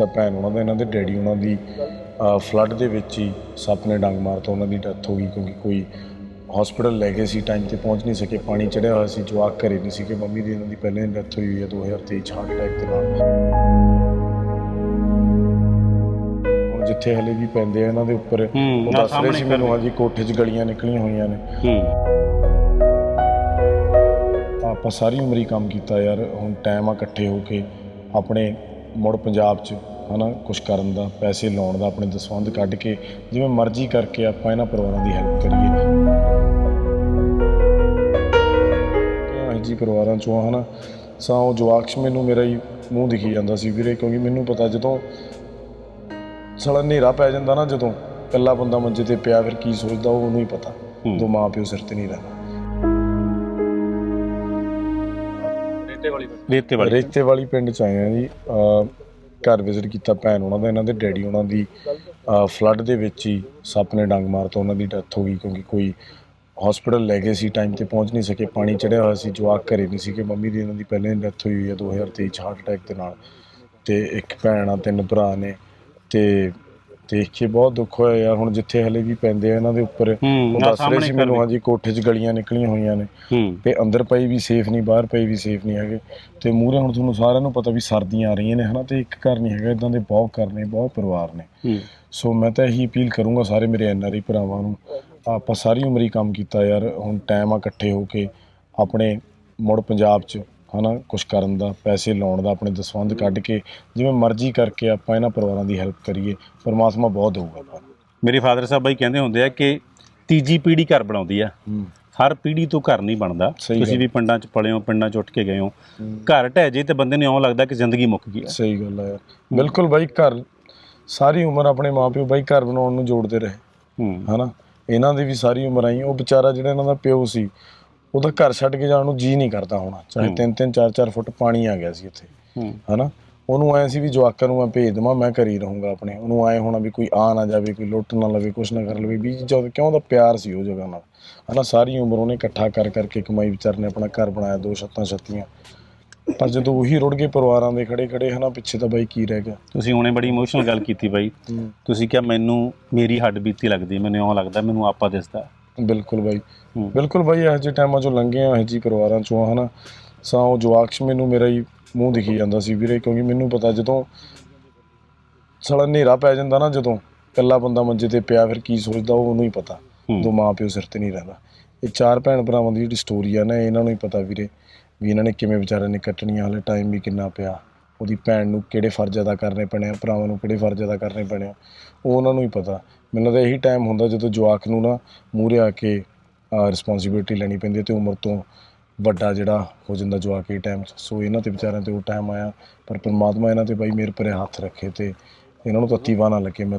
ਕੀਤਾ ਭੈਣ ਉਹਨਾਂ ਦਾ ਇਹਨਾਂ ਦੇ ਡੈਡੀ ਉਹਨਾਂ ਦੀ ਫਲੱਡ ਦੇ ਵਿੱਚ ਹੀ ਸੱਪ ਨੇ ਡੰਗ ਮਾਰਤਾ ਉਹਨਾਂ ਦੀ ਡੈਥ ਹੋ ਗਈ ਕਿਉਂਕਿ ਕੋਈ ਹਸਪੀਟਲ ਲੈ ਗਏ ਸੀ ਟਾਈਮ ਤੇ ਪਹੁੰਚ ਨਹੀਂ ਸਕੇ ਪਾਣੀ ਚੜਿਆ ਹੋਇਆ ਸੀ ਜਵਾਕ ਘਰੇ ਨਹੀਂ ਸੀ ਕਿ ਮੰਮੀ ਦੀ ਇਹਨਾਂ ਦੀ ਪਹਿਲੇ ਡੈਥ ਹੋਈ ਹੋਈ ਹੈ 2023 ਚ ਹਾਰਟ ਅਟੈਕ ਦੇ ਨਾਲ। ਹੁਣ ਜਿੱਥੇ ਹਲੇ ਵੀ ਪੈਂਦੇ ਆ ਇਹਨਾਂ ਦੇ ਉੱਪਰ ਉਹ ਦੱਸ ਰਹੇ ਸੀ ਮੈਨੂੰ ਹਾਂਜੀ ਕੋਠੇ 'ਚ ਗਲੀਆਂ ਨਿਕਲੀਆਂ ਹੋਈਆਂ ਨੇ। ਹੂੰ। ਆਪਾਂ ਸਾਰੀ ਉਮਰ ਹੀ ਕੰਮ ਕੀਤਾ ਯਾਰ ਹੁਣ ਟਾਈਮ ਆ ਇਕੱਠੇ ਹੋ ਕੇ ਆਪਣੇ ਮੁੜ ਪੰਜਾਬ 'ਚ ਹਨਾ ਕੁਝ ਕਰਨ ਦਾ ਪੈਸੇ ਲਾਉਣ ਦਾ ਆਪਣੇ ਦਸਵੰਧ ਕੱਢ ਕੇ ਜਿਵੇਂ ਮਰਜ਼ੀ ਕਰਕੇ ਆਪਾਂ ਇਹਨਾਂ ਪਰਿਵਾਰਾਂ ਦੀ ਹੈਲਪ ਕਰੀਏ। ਇਹ ਜੀ ਪਰਿਵਾਰਾਂ ਚੋਂ ਹਨਾ? ਸਾ ਉਹ ਜਵਾਕਸ਼ ਮੈਨੂੰ ਮੇਰਾ ਹੀ ਮੂੰਹ ਦਿਖੀ ਜਾਂਦਾ ਸੀ ਵੀਰੇ ਕਿਉਂਕਿ ਮੈਨੂੰ ਪਤਾ ਜਦੋਂ ਸਾਲਾ ਹਨੇਰਾ ਪੈ ਜਾਂਦਾ ਨਾ ਜਦੋਂ ਇਕੱਲਾ ਬੰਦਾ ਮੰਜੇ ਤੇ ਪਿਆ ਫਿਰ ਕੀ ਸੋਚਦਾ ਉਹ ਉਹਨੂੰ ਹੀ ਪਤਾ। ਦੋ ਮਾਂ ਪਿਓ ਸਿਰ ਤੇ ਨਹੀਂ ਰਹਿੰਦਾ। ਰੇਤੇ ਵਾਲੀ ਰੇਤੇ ਵਾਲੀ। ਪਿੰਡ ਚ ਆਏ ਆ ਜੀ। ਘਰ ਵਿਜ਼ਿਟ ਕੀਤਾ ਭੈਣ ਉਹਨਾਂ ਦਾ, ਇਹਨਾਂ ਦੇ ਡੈਡੀ ਉਹਨਾਂ ਦੀ ਫਲੱਡ ਦੇ ਵਿੱਚ ਹੀ ਸੱਪ ਨੇ ਡੰਗ ਮਾਰ ਤੋਂ ਉਹਨਾਂ ਦੀ ਡੈਥ ਹੋ ਗਈ ਕਿਉਂਕਿ ਕੋਈ ਹਸਪੀਟਲ ਲੈ ਗਏ ਸੀ ਟਾਈਮ ਤੇ ਪਹੁੰਚ ਨਹੀਂ ਸਕੇ, ਪਾਣੀ ਚੜਿਆ ਹੋਇਆ ਸੀ, ਜਵਾਕ ਘਰੇ ਨਹੀਂ ਸੀ ਕਿ ਮੰਮੀ ਦੀ ਇਹਨਾਂ ਦੀ ਪਹਿਲਾਂ ਹੀ ਡੈਥ ਹੋਈ ਹੋਈ ਹੈ 2023 ਚ ਹਾਰਟ ਅਟੈਕ ਦੇ ਨਾਲ ਤੇ ਇੱਕ ਭੈਣ ਆ, ਤਿੰਨ ਭਰਾ ਨੇ ਤੇ ਦੇਖ ਕੇ ਬਹੁਤ ਦੁੱਖ ਹੋਇਆ ਯਾਰ ਹੁਣ ਜਿੱਥੇ ਹਲੇ ਵੀ ਪੈਂਦੇ ਆ ਇਹਨਾਂ ਦੇ ਉੱਪਰ। ਉਹ ਦੱਸ ਰਹੇ ਸੀ ਮੈਨੂੰ। ਹਾਂਜੀ ਕੋਠੇ 'ਚ ਗਲੀਆਂ ਨਿਕਲੀਆਂ ਹੋਈਆਂ ਨੇ। ਤੇ ਅੰਦਰ ਪਈ ਵੀ ਸੇਫ ਨਹੀਂ ਬਾਹਰ ਪਈ ਵੀ ਸੇਫ ਨਹੀਂ ਹੈਗੇ। ਤੇ ਮੂਹਰੇ ਹੁਣ ਤੁਹਾਨੂੰ ਸਾਰਿਆਂ ਨੂੰ ਪਤਾ ਵੀ ਸਰਦੀਆਂ ਆ ਰਹੀਆਂ ਨੇ ਹਨਾ ਤੇ ਇੱਕ ਘਰ ਨਹੀਂ ਹੈਗਾ ਇਦਾਂ ਦੇ ਬਹੁਤ ਘਰ ਨੇ ਬਹੁਤ ਪਰਿਵਾਰ ਨੇ। ਸੋ ਮੈਂ ਤਾਂ ਇਹੀ ਅਪੀਲ ਕਰੂੰਗਾ ਸਾਰੇ ਮੇਰੇ ਐਨਆਰਆਈ ਭਰਾਵਾਂ ਨੂੰ ਆਪਾਂ ਸਾਰੀ ਉਮਰ ਹੀ ਕੰਮ ਕੀਤਾ ਯਾਰ ਹੁਣ ਟਾਈਮ ਆ ਇਕੱਠੇ ਹੋ ਕੇ ਆਪਣੇ ਮੁੜ ਪੰਜਾਬ 'ਚ ਹਨਾ ਕੁਝ ਕਰਨ ਦਾ ਪੈਸੇ ਲਾਉਣ ਦਾ ਆਪਣੇ ਦਸਵੰਧ ਕੱਢ ਕੇ ਜਿਵੇਂ ਮਰਜ਼ੀ ਕਰਕੇ ਆਪਾਂ ਇਹਨਾਂ ਪਰਿਵਾਰਾਂ ਦੀ ਹੈਲਪ ਕਰੀਏ ਪਰਮਾਤਮਾ ਬਹੁਤ ਦੇਊਗਾ ਆਪਾਂ ਨੂੰ। ਮੇਰੇ ਫਾਦਰ ਸਾਹਿਬ ਬਾਈ ਕਹਿੰਦੇ ਹੁੰਦੇ ਆ ਕਿ ਤੀਜੀ ਪੀੜ੍ਹੀ ਘਰ ਬਣਾਉਂਦੀ ਆ। ਹੂੰ। ਹਰ ਪੀੜ੍ਹੀ ਤੋਂ ਘਰ ਨਹੀਂ ਬਣਦਾ। ਸਹੀ ਤੁਸੀਂ। ਵੀ ਪਿੰਡਾਂ 'ਚ ਪਲੇ ਹੋ ਪਿੰਡਾਂ 'ਚ ਉੱਠ ਕੇ ਗਏ ਹੋ। ਘਰ ਢਹਿ ਜੇ ਤੇ ਬੰਦੇ ਨੂੰ ਇਉਂ ਲੱਗਦਾ ਕਿ ਜ਼ਿੰਦਗੀ ਮੁੱਕ ਗਈ ਆ। ਸਹੀ ਗੱਲ ਹੈ ਯਾਰ। ਬਿਲਕੁਲ ਬਾਈ ਘਰ ਸਾਰੀ ਉਮਰ ਆਪਣੇ ਮਾਪਿਓ ਬਾਈ ਘਰ ਬਣਾਉਣ ਨੂੰ ਜੋੜਦੇ ਰਹੇ। ਹੂੰ। ਹਨਾ ਇਹਨਾਂ ਦੀ ਵੀ ਸਾਰੀ ਉਮਰ ਆਈ। ਉਹ ਵਿਚਾਰਾ ਜਿਹੜਾ ਇਹਨਾਂ ਦਾ ਪਿਓ ਸੀ ਉਹਦਾ ਘਰ ਛੱਡ ਕੇ ਜਾਣ ਨੂੰ ਜੀ ਨਹੀਂ ਕਰਦਾ ਹੋਣਾ। ਚਾਹੇ ਹੂੰ। 3-3 4-4 ਫੁੱਟ ਪਾਣੀ ਆ ਗਿਆ ਸੀ ਹੂੰ। ਹਨਾ? ਉਹਨੂੰ ਐ ਸੀ ਵੀ ਜਵਾਕਾਂ ਨੂੰ ਮੈਂ ਭੇਜ ਦੇਵਾਂ ਮੈਂ ਘਰ ਰਹੂੰਗਾ ਆਪਣੇ। ਉਹਨੂੰ ਐ ਹੋਣਾ ਵੀ ਕੋਈ ਆ ਨਾ ਜਾਵੇ ਕੋਈ ਲੁੱਟ ਨਾ ਲਵੇ ਕੁਛ ਨਾ ਕਰ ਲਵੇ ਵੀ ਜਦ ਕਿਉਂ ਦਾ ਪਿਆਰ ਸੀ ਉਹ ਜਗ੍ਹਾ ਨਾਲ। ਹਨਾ? ਸਾਰੀ ਉਮਰ ਉਹਨੇ ਇਕੱਠਾ ਕਰ ਕਰਕੇ ਕਮਾਈ ਵਿਚਾਰ ਨੇ ਆਪਣਾ ਘਰ ਬਣਾਇਆ ਦੋ ਛੱਤਾਂ ਛੱਤੀਆਂ। ਪਰ ਜਦੋਂ ਉਹੀ ਰੁੜ ਗਏ ਪਰਿਵਾਰਾਂ ਦੇ ਖੜੇ ਖੜੇ ਹਨਾ ਪਿੱਛੇ ਤਾਂ ਬਾਈ ਕੀ ਰਹਿ ਗਿਆ? ਤੁਸੀਂ ਹੁਣੇ ਬੜੀ ਇਮੋਸ਼ਨਲ ਗੱਲ ਕੀਤੀ ਬਾਈ। ਤੁਸੀਂ ਕਿਹਾ ਮੈਨੂੰ ਮੇਰੀ ਹੱਡ ਬੀਤੀ ਲੱਗਦੀ ਮੈਨੂੰ ਇਉਂ ਲੱਗਦਾ ਮੈਨੂੰ ਆਪਾ ਦਿਸਦਾ। ਬਿਲਕੁਲ ਬਾਈ। ਬਿਲਕੁਲ ਬਾਈ ਇਹੋ ਜਿਹੇ ਟਾਈਮਾਂ ਚੋਂ ਲੰਘੇ ਆ ਇਹੋ ਜਿਹੇ ਪਰਿਵਾਰਾਂ ਚੋਂ ਹਨਾ? ਸਾ ਉਹ ਜਵਾਕਸ਼ ਮੈਨੂੰ ਮੇਰਾ ਹੀ ਮੂੰਹ ਦਿਖੀ ਜਾਂਦਾ ਸੀ ਵੀਰੇ ਕਿਉਂਕਿ ਮੈਨੂੰ ਪਤਾ ਜਦੋਂ ਸਾਲਾ ਹਨੇਰਾ ਪੈ ਜਾਂਦਾ ਨਾ ਜਦੋਂ ਇਕੱਲਾ ਬੰਦਾ ਮੰਜੇ ਤੇ ਪਿਆ ਫਿਰ ਕੀ ਸੋਚਦਾ ਉਹ ਉਹਨੂੰ ਹੀ ਪਤਾ। ਦੋ ਮਾਂ ਪਿਓ ਸਿਰ ਤੇ ਨਹੀਂ ਰਹਿੰਦਾ। ਇਹ ਚਾਰ ਭੈਣ ਭਰਾਵਾਂ ਦੀ ਜਿਹੜੀ ਸਟੋਰੀ ਆ ਨਾ ਇਹ ਇਹਨਾਂ ਨੂੰ ਹੀ ਪਤਾ ਵੀਰੇ ਵੀ ਇਹਨਾਂ ਨੇ ਕਿਵੇਂ ਵਿਚਾਰਿਆਂ ਨੇ ਕੱਟਣੀਆਂ ਹਲੇ ਟਾਈਮ ਵੀ ਕਿੰਨਾ ਪਿਆ। ਉਹਦੀ ਭੈਣ ਨੂੰ ਕਿਹੜੇ ਫਰਜ਼ ਅਦਾ ਕਰਨੇ ਪੈਣੇ ਆ, ਭਰਾਵਾਂ ਨੂੰ ਕਿਹੜੇ ਫਰਜ਼ ਅਦਾ ਕਰਨੇ ਪੈਣੇ ਆ, ਉਹ ਉਹਨਾਂ ਨੂੰ ਹੀ ਪਤਾ। ਮੈਨੂੰ ਤਾਂ ਇਹੀ ਟਾਈਮ ਹੁੰਦਾ ਜਦੋਂ ਜਵਾਕ ਨੂੰ ਨਾ ਮੂਹਰੇ ਆ ਕੇ ਰਿਸਪੌਂਸਿਬਿਲਟੀ ਲੈਣੀ ਪੈਂਦੀ ਹੈ ਤੇ ਉਮਰ ਤੋਂ ਵੱਡਾ ਜਿਹੜਾ ਹੋ ਜਾਂਦਾ ਜਵਾਕ ਇਹ ਟਾਈਮ 'ਚ। ਸੋ ਇਹਨਾਂ ਤੇ ਵਿਚਾਰਿਆਂ ਤੇ ਉਹ ਟਾਈਮ ਆਇਆ, ਪਰ ਪਰਮਾਤਮਾ ਇਹਨਾਂ ਤੇ ਬਾਈ ਮੇਰੇ ਪਰੇ ਹੱਥ ਰੱਖੇ ਤੇ ਇਹਨਾਂ ਨੂੰ ਤੱਤੀ ਵਾਹ ਨਾ ਲੱਗੇ, ਮੈਂ ਤਾਂ